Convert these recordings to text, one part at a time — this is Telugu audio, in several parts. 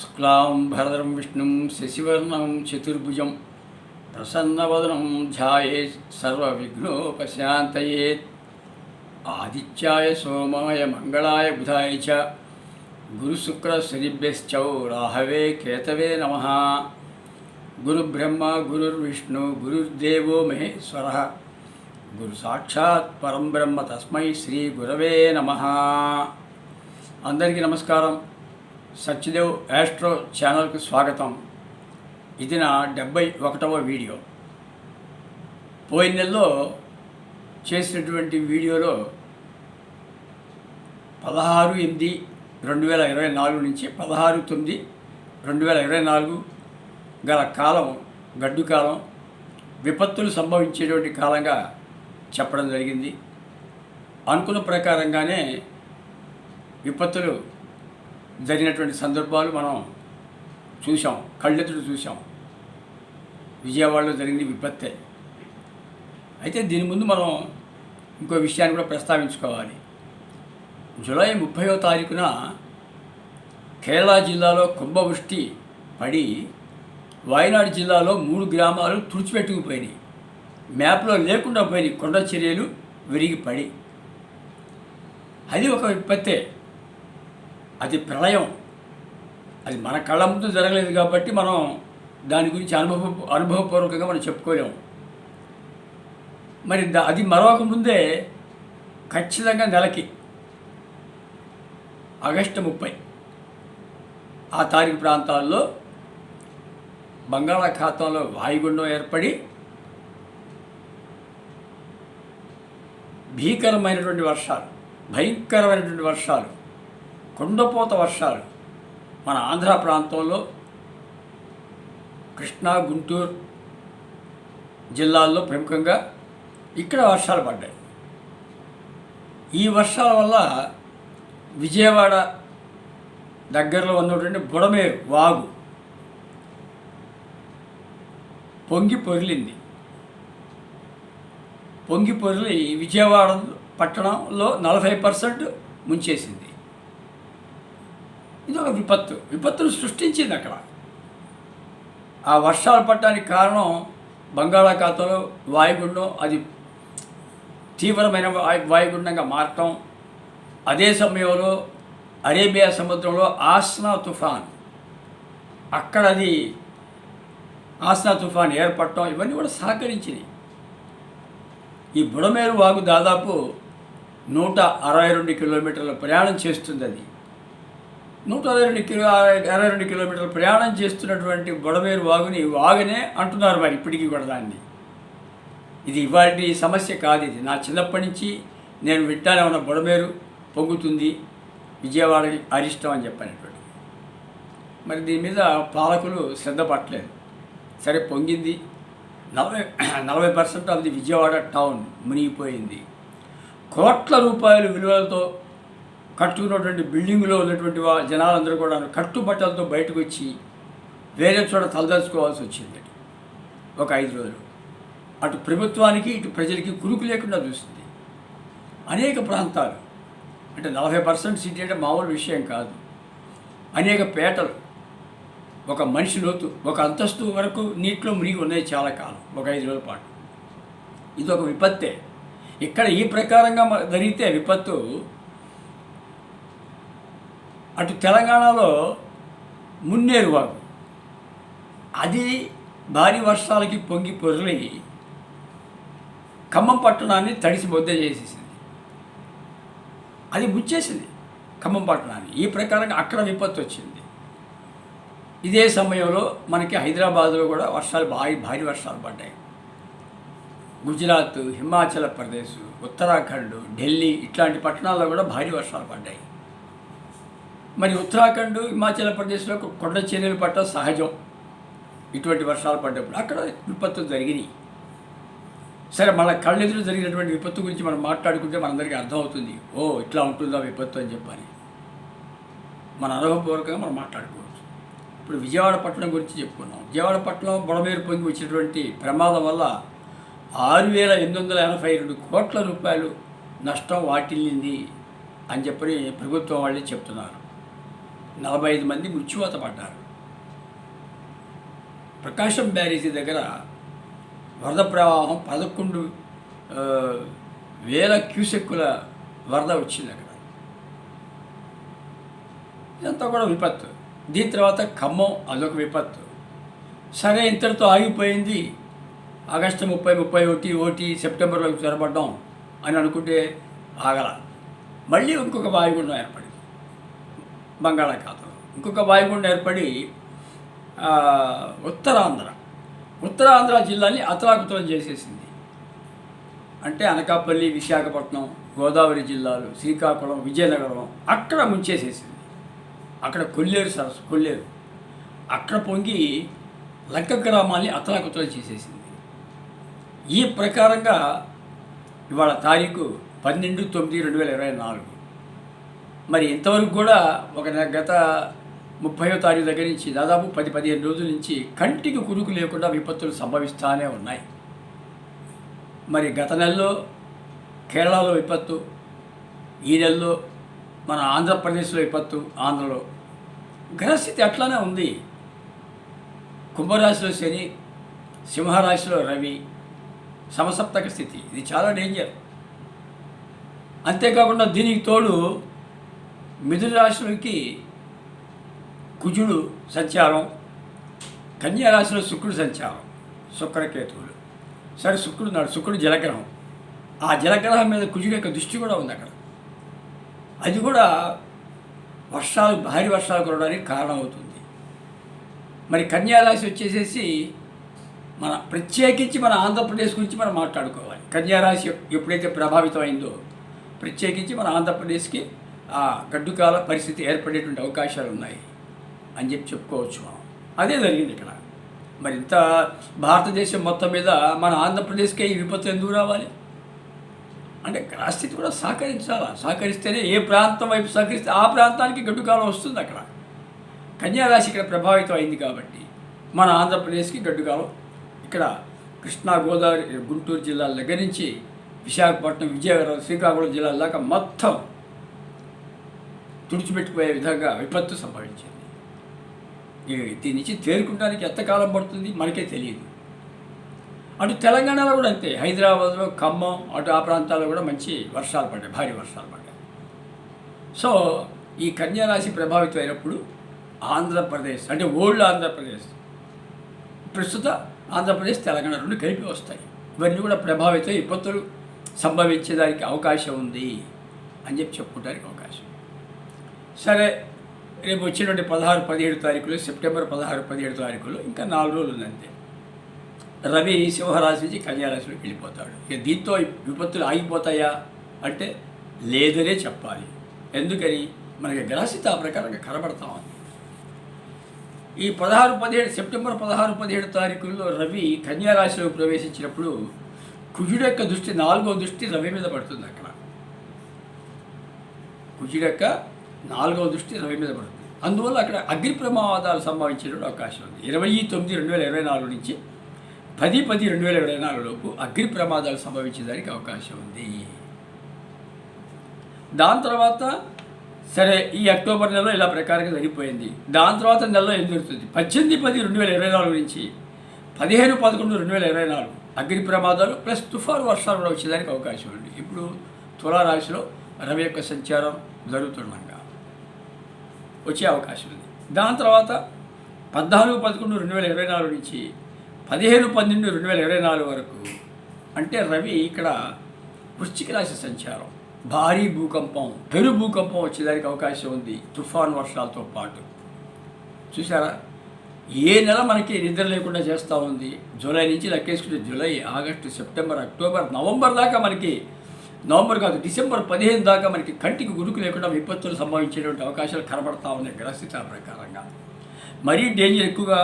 శుక్లాం భరదరం విష్ణుం శశివర్ణం చతుర్భుజం ప్రసన్నవదనం ధ్యాయే సర్వవిఘ్నోపశాంతయేత్ ఆదిత్యాయ సోమాయ మంగళాయ బుధాయ చ గురుశుక్రశనిభ్యశ్చౌ రాహవే కేతవే నమ గురుబ్రహ్మ గురుర్విష్ణు గురుర్దేవో మహేశ్వర గురు సాక్షాత్ పరం బ్రహ్మ తస్మై శ్రీ గురవే నమ అందరికీ నమస్కారం సత్యదేవ్ యాస్ట్రో ఛానల్కు స్వాగతం. ఇది నా డెబ్బై ఒకటవ వీడియో. పోయిన నెలలో చేసినటువంటి వీడియోలో పదహారు ఎనిమిది రెండు వేల ఇరవై నాలుగు నుంచి పదహారు తొమ్మిది రెండు వేల ఇరవై నాలుగు గల కాలం గడ్డు కాలం విపత్తులు సంభవించేటువంటి కాలంగా చెప్పడం జరిగింది. అనుకున్న ప్రకారంగానే విపత్తులు జరిగినటువంటి సందర్భాలు మనం చూసాం కళ్ళెత్తుడు చూసాం విజయవాడలో జరిగిన విపత్తే. అయితే దీని ముందు మనం ఇంకో విషయాన్ని కూడా ప్రస్తావించుకోవాలి. జూలై ముప్పైవ తారీఖున కేరళ జిల్లాలో కుంభవృష్టి పడి వాయనాడు జిల్లాలో మూడు గ్రామాలు తుడిచిపెట్టుకుపోయినాయి. మ్యాప్లో లేకుండా పోయినాయి. కొండ చర్యలు విరిగి పడి అది ఒక విపత్తే. అది ప్రళయం. అది మన కళ్ళ ముందు జరగలేదు కాబట్టి మనం దాని గురించి అనుభవ అనుభవపూర్వకంగా మనం చెప్పుకోలేము. మరి దా- అది మరొక ముందే ఖచ్చితంగా నెలకి ఆగస్టు ముప్పై ఆ తారీఖు ప్రాంతాల్లో బంగాళాఖాతంలో వాయుగుండం ఏర్పడి భీకరమైనటువంటి వర్షాలు భయంకరమైనటువంటి వర్షాలు కొండపోత వర్షాలు. మన ఆంధ్ర ప్రాంతంలో కృష్ణా గుంటూరు జిల్లాల్లో ప్రముఖంగా ఇక్కడ వర్షాలు పడ్డాయి. ఈ వర్షాల వల్ల విజయవాడ దగ్గరలో ఉన్నటువంటి బుడమేరు వాగు పొంగి పొరిలింది. పొంగి పొరిలి విజయవాడ పట్టణంలో నలభై పర్సెంట్ ముంచేసింది. ఇది ఒక విపత్తు. విపత్తును సృష్టించింది అక్కడ. ఆ వర్షాలు పడటానికి కారణం బంగాళాఖాతంలో వాయుగుండం అది తీవ్రమైన వాయు వాయుగుండంగా మారటం. అదే సమయంలో అరేబియా సముద్రంలో ఆస్నా తుఫాన్. అక్కడ అది ఆస్నా తుఫాన్ ఏర్పడటం ఇవన్నీ కూడా సహకరించినాయి. ఈ బుడమేరు వాగు దాదాపు నూట అరవై రెండు కిలోమీటర్ల ప్రయాణం చేస్తుంది అది నూట అరవై రెండు కిలో అరవై రెండు కిలోమీటర్ల ప్రయాణం చేస్తున్నటువంటి బుడమేరు వాగుని వాగనే అంటున్నారు మరి ఇప్పటికీ కూడా దాన్ని. ఇది ఇవాటి సమస్య కాదు ఇది. నా చిన్నప్పటి నుంచి నేను వింటానే ఉన్న బుడమేరు పొంగుతుంది విజయవాడ అరిష్టం అని చెప్పినటువంటి మరి దీని మీద పాలకులు శ్రద్ధ పట్టలేదు. సరే పొంగింది. నలభై నలభై percent of the Vijayawada town మునిగిపోయింది. కోట్ల రూపాయల విలువలతో కట్టుకున్నటువంటి బిల్డింగ్లో ఉన్నటువంటి జనాలందరూ కూడా కట్టుబట్టలతో బయటకు వచ్చి వేరే చోట తలదలుచుకోవాల్సి వచ్చింది. ఒక ఐదు రోజులు. అటు ప్రభుత్వానికి ఇటు ప్రజలకి కురుకు లేకుండా చూసింది. అనేక ప్రాంతాలు. అంటే నలభై పర్సెంట్ సిటీ అంటే మామూలు విషయం కాదు. అనేక పేటలు. ఒక మనిషి లోతు ఒక అంతస్తు వరకు నీటిలో మునిగి ఉన్నాయి చాలా కాలం ఒక ఐదు రోజుల పాటు. ఇది ఒక విపత్తే. ఇక్కడ ఈ ప్రకారంగా జరిగితే విపత్తు అటు తెలంగాణలో మున్నేరు వాగు. అది భారీ వర్షాలకి పొంగి పొరలి ఖమ్మం పట్టణాన్ని తడిసి బొద్ద చేసేసింది. అది ముచ్చేసింది ఖమ్మం పట్టణాన్ని. ఈ ప్రకారంగా అక్కడ విపత్తు వచ్చింది. ఇదే సమయంలో మనకి హైదరాబాద్లో కూడా వర్షాలు భారీ భారీ వర్షాలు పడ్డాయి. గుజరాత్ హిమాచల్ ప్రదేశ్ ఉత్తరాఖండ్ ఢిల్లీ ఇట్లాంటి పట్టణాల్లో కూడా భారీ వర్షాలు పడ్డాయి. మరి ఉత్తరాఖండ్ హిమాచల్ ప్రదేశ్లో కొండ చర్యలు పట్టడం సహజం. ఇటువంటి వర్షాలు పడ్డప్పుడు అక్కడ విపత్తులు జరిగినాయి. సరే మన కళ్ళెదురు జరిగినటువంటి విపత్తు గురించి మనం మాట్లాడుకుంటే మనందరికీ అర్థమవుతుంది. ఓ ఇట్లా ఉంటుందా విపత్తు అని చెప్పని. మన అనుభవపూర్వకంగా మనం మాట్లాడుకోవచ్చు. ఇప్పుడు విజయవాడ పట్టణం గురించి చెప్పుకున్నాం. విజయవాడ పట్టణం బుడమేరు పొంగి వచ్చినటువంటి ప్రమాదం వల్ల ఆరు వేల ఎనిమిది వందల ఎనభై రెండు కోట్ల రూపాయలు నష్టం వాటిల్లింది అని చెప్పని ప్రభుత్వం వాళ్ళే చెప్తున్నారు. నలభై ఐదు మంది మృత్యువాత పడ్డారు. ప్రకాశం బ్యారేజీ దగ్గర వరద ప్రవాహం పదకొండు వేల క్యూసెక్కుల వరద వచ్చింది అక్కడ. ఇదంతా కూడా విపత్తు. దీని తర్వాత ఖమ్మం అదొక విపత్తు. సరే ఇంతటితో ఆగిపోయింది. ఆగస్టు ముప్పై ముప్పై ఒకటి ఒకటి సెప్టెంబర్లోకి చొరబడ్డాం అని అనుకుంటే ఆగల. మళ్ళీ ఇంకొక వాయుగుండం ఏర్పడింది. బంగాళాఖాతం ఇంకొక వాయుగుండం ఏర్పడి ఉత్తరాంధ్ర. ఉత్తరాంధ్ర జిల్లాని అతలాకుతలం చేసేసింది. అంటే అనకాపల్లి విశాఖపట్నం గోదావరి జిల్లాలు శ్రీకాకుళం విజయనగరం అక్కడ ముంచేసేసింది. అక్కడ కొల్లేరు సరస్సు కొల్లేరు. అక్కడ పొంగి లంక గ్రామాన్ని అతలాకుతలం చేసేసింది. ఈ ప్రకారంగా ఇవాళ తారీఖు పన్నెండు తొమ్మిది రెండు వేల ఇరవై నాలుగు. మరి ఇంతవరకు కూడా ఒక గత ముప్పయో తారీఖు దగ్గర నుంచి దాదాపు పది పదిహేను రోజుల నుంచి కంటికి కురుకు లేకుండా విపత్తులు సంభవిస్తూనే ఉన్నాయి. మరి గత నెలలో కేరళలో విపత్తు ఈ నెలలో మన ఆంధ్రప్రదేశ్లో విపత్తు ఆంధ్రలో గ్రహస్థితి అట్లానే ఉంది. కుంభరాశిలో శని సింహరాశిలో రవి సమసప్తక స్థితి. ఇది చాలా డేంజర్. అంతేకాకుండా దీనికి తోడు మిథున రాశిలోకి కుజుడు సంచారం కన్యా రాశిలో శుక్రుడు సంచారం శుక్రకేతువులు. సరే శుక్రుడు నాడు శుక్రుడు జలగ్రహం. ఆ జలగ్రహం మీద కుజుడు యొక్క దృష్టి కూడా ఉంది అక్కడ. అది కూడా వర్షాలు భారీ వర్షాలు కురవడానికి కారణమవుతుంది. మరి కన్యారాశి వచ్చేసేసి మన ప్రత్యేకించి మన ఆంధ్రప్రదేశ్ గురించి మనం మాట్లాడుకోవాలి. కన్యారాశి ఎప్పుడైతే ప్రభావితం అయిందో ప్రత్యేకించి మన ఆంధ్రప్రదేశ్కి గడ్డుకాల పరిస్థితి ఏర్పడేటువంటి అవకాశాలు ఉన్నాయి అని చెప్పి చెప్పుకోవచ్చు మనం. అదే జరిగింది ఇక్కడ. మరి ఇంత భారతదేశం మొత్తం మీద మన ఆంధ్రప్రదేశ్కే ఈ విపత్తు ఎందుకు రావాలి? అంటే గ్రహస్థితి కూడా సహకరించాలా? సహకరిస్తేనే ఏ ప్రాంతం వైపు సహకరిస్తే ఆ ప్రాంతానికి గడ్డుకాలం వస్తుంది అక్కడ. కన్యారాశి ఇక్కడ ప్రభావితం అయింది కాబట్టి మన ఆంధ్రప్రదేశ్కి గడ్డుకాలం ఇక్కడ కృష్ణా గోదావరి గుంటూరు జిల్లాల దగ్గర నుంచి విశాఖపట్నం విజయవాడ శ్రీకాకుళం జిల్లాల దాకా మొత్తం తుడిచిపెట్టుకుపోయే విధంగా విపత్తు సంభవించింది. దీని నుంచి తేరుకుంటానికి ఎంతకాలం పడుతుంది? మనకే తెలియదు. అటు తెలంగాణలో కూడా అంతే. హైదరాబాద్లో ఖమ్మం అటు ఆ ప్రాంతాల్లో కూడా మంచి వర్షాలు పడ్డాయి. భారీ వర్షాలు పడ్డాయి. సో ఈ కన్యా రాశి ప్రభావితం అయినప్పుడు ఆంధ్రప్రదేశ్ అంటే ఓల్డ్ ఆంధ్రప్రదేశ్ ప్రస్తుత ఆంధ్రప్రదేశ్ తెలంగాణ రెండు కలిపి వస్తాయి. ఇవన్నీ కూడా ప్రభావితం విపత్తులు సంభవించేదానికి అవకాశం ఉంది అని చెప్పి చెప్పుకోవడానికి అవకాశం సరే రేపు వచ్చినటువంటి పదహారు పదిహేడు తారీఖులు సెప్టెంబర్ పదహారు పదిహేడు తారీఖులు ఇంకా నాలుగు రోజులు ఉందంతే రవి సింహరాశి నుంచి కన్యారాశిలోకి వెళ్ళిపోతాడు. ఇక దీంతో విపత్తులు ఆగిపోతాయా అంటే లేదనే చెప్పాలి. ఎందుకని? మనకి గ్రహస్థిత ప్రకారంగా కనబడతా ఉంది. ఈ పదహారు పదిహేడు సెప్టెంబర్ పదహారు పదిహేడు తారీఖుల్లో రవి కన్యారాశిలో ప్రవేశించినప్పుడు కుజుడు యొక్క దృష్టి నాలుగో దృష్టి రవి మీద పడుతుంది అక్కడ. కుజుడు యొక్క నాలుగవ దృష్టి ఇరవై మీద పడుతుంది. అందువల్ల అక్కడ అగ్ని ప్రమాదాలు సంభవించే అవకాశం ఉంది. ఇరవై తొమ్మిది రెండు వేల ఇరవై నాలుగు నుంచి పది పది రెండు వేల ఇరవై నాలుగులోపు అగ్ని ప్రమాదాలు సంభవించేదానికి అవకాశం ఉంది. దాని తర్వాత సరే ఈ అక్టోబర్ నెలలో ఇలా ప్రకారంగా జరిగిపోయింది. దాని తర్వాత నెలలో ఏం జరుగుతుంది? పద్దెనిమిది పది రెండు వేల ఇరవై నాలుగు నుంచి పదిహేను పదకొండు రెండు వేల ఇరవై నాలుగు అగ్ని ప్రమాదాలు ప్లస్ తుఫాను వర్షాలు కూడా వచ్చేదానికి అవకాశం ఉంది. ఇప్పుడు తులారాశిలో రవి యొక్క సంచారం జరుగుతుండగా వచ్చే అవకాశం ఉంది. దాని తర్వాత పద్నాలుగు పదకొండు రెండు వేల ఇరవై నాలుగు నుంచి పదిహేను పన్నెండు రెండు వేల ఇరవై నాలుగు వరకు అంటే రవి ఇక్కడ వృశ్చిక రాశి సంచారం. భారీ భూకంపం పెను భూకంపం వచ్చేదానికి అవకాశం ఉంది తుఫాన్ వర్షాలతో పాటు. చూసారా ఏ నెల మనకి నిద్ర లేకుండా చేస్తూ ఉంది. జూలై నుంచి లెక్కేసుకుంటే July August September October November దాకా మనకి నవంబర్ కాదు డిసెంబర్ పదిహేను దాకా మనకి కంటికి గురుకు లేకుండా విపత్తులు సంభవించేటువంటి అవకాశాలు కనబడతా ఉన్నాయి గ్రహస్థితి ప్రకారంగా. మరీ డేంజర్ ఎక్కువగా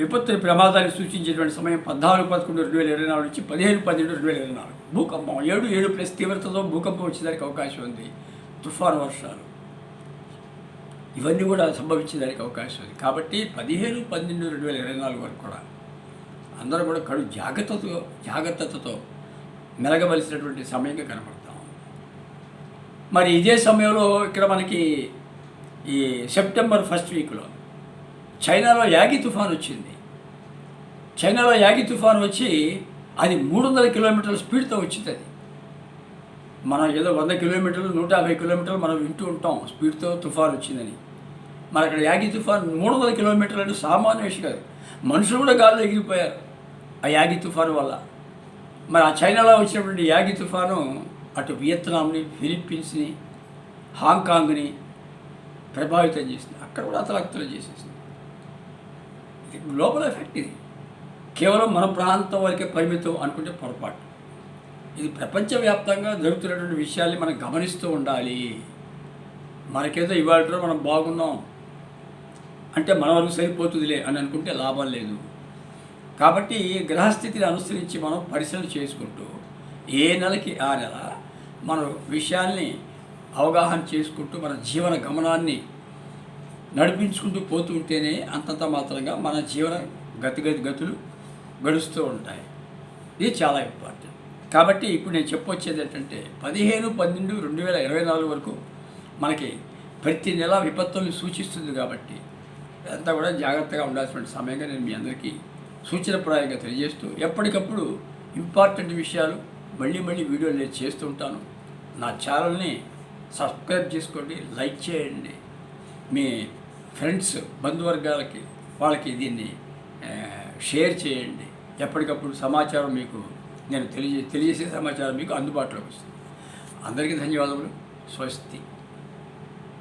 విపత్తుల ప్రమాదాన్ని సూచించేటువంటి సమయం పద్నాలుగు పదకొండు రెండు వేల ఇరవై నాలుగు నుంచి పదిహేను పన్నెండు రెండు వేల ఇరవై నాలుగు. భూకంపం ఏడు ఏడు ప్లస్ తీవ్రతతో భూకంపం వచ్చేదానికి అవకాశం ఉంది. తుఫాను వర్షాలు. ఇవన్నీ కూడా సంభవించేదానికి అవకాశం ఉంది. కాబట్టి పదిహేను పన్నెండు రెండు వేల ఇరవై నాలుగు వరకు కూడా అందరూ కూడా కడు జాగ్రత్తతో జాగ్రత్తతో మెలగవలసినటువంటి సమయంగా కనపడతాం. మరి ఇదే సమయంలో ఇక్కడ మనకి ఈ సెప్టెంబర్ ఫస్ట్ వీక్లో చైనాలో యాగి తుఫాన్ వచ్చింది. చైనాలో యాగి తుఫాన్ వచ్చి అది మూడు వందల కిలోమీటర్ల స్పీడ్తో వచ్చింది అది మనం ఏదో వంద కిలోమీటర్లు నూట యాభై కిలోమీటర్లు మనం వింటూ ఉంటాం స్పీడ్తో తుఫాన్ వచ్చిందని. మరి అక్కడ యాగి తుఫాన్ మూడు వందల కిలోమీటర్లు అంటే సామాన్య విషయం కాదు. మనుషులు కూడా గాల్లో ఎగిరిపోయారు ఆ యాగి తుఫాన్ వల్ల. మరి ఆ చైనాలో వచ్చినటువంటి యాగి తుఫాను అటు వియత్నాంని ఫిలిప్పీన్స్ని హాంకాంగ్ని ప్రభావితం చేసింది. అక్కడ కూడా అతలక్తలు చేసేసింది. ఇది గ్లోబల్ ఎఫెక్ట్ ఇది. కేవలం మన ప్రాంతం వరకే పరిమితం అనుకుంటే పొరపాటు. ఇది ప్రపంచవ్యాప్తంగా జరుగుతున్నటువంటి విషయాల్ని మనం గమనిస్తూ ఉండాలి. మనకేదో ఇవాళ మనం బాగున్నాం. అంటే మన వరకు సరిపోతుందిలే అని అనుకుంటే లాభం లేదు. కాబట్టి గ్రహస్థితిని అనుసరించి మనం పరిశీలన చేసుకుంటూ ఏ నెలకి ఆ నెల మన విషయాల్ని అవగాహన చేసుకుంటూ మన జీవన గమనాన్ని నడిపించుకుంటూ పోతూ ఉంటేనే అంతంత మాత్రంగా మన జీవన గతిగతి గతులు గడుస్తూ ఉంటాయి. ఇది చాలా ఇంపార్టెంట్. కాబట్టి ఇప్పుడు నేను చెప్పొచ్చేది ఏంటంటే పదిహేను పన్నెండు రెండు వేల ఇరవై నాలుగు వరకు మనకి ప్రతి నెల విపత్తుల్ని సూచిస్తుంది కాబట్టి అంతా కూడా జాగ్రత్తగా ఉండాల్సిన సమయంగా నేను మీ అందరికీ సూచనప్రాయంగా తెలియజేస్తూ ఎప్పటికప్పుడు ఇంపార్టెంట్ విషయాలు మళ్ళీ మళ్ళీ వీడియోలు నేను చేస్తూ ఉంటాను. నా ఛానల్ని సబ్స్క్రైబ్ చేసుకోండి లైక్ చేయండి. మీ ఫ్రెండ్స్ బంధువర్గాలకి వాళ్ళకి దీన్ని షేర్ చేయండి. ఎప్పటికప్పుడు సమాచారం మీకు నేను తెలియజే తెలియజేసే సమాచారం మీకు అందుబాటులోకి వస్తుంది. అందరికీ ధన్యవాదములు. స్వస్తి.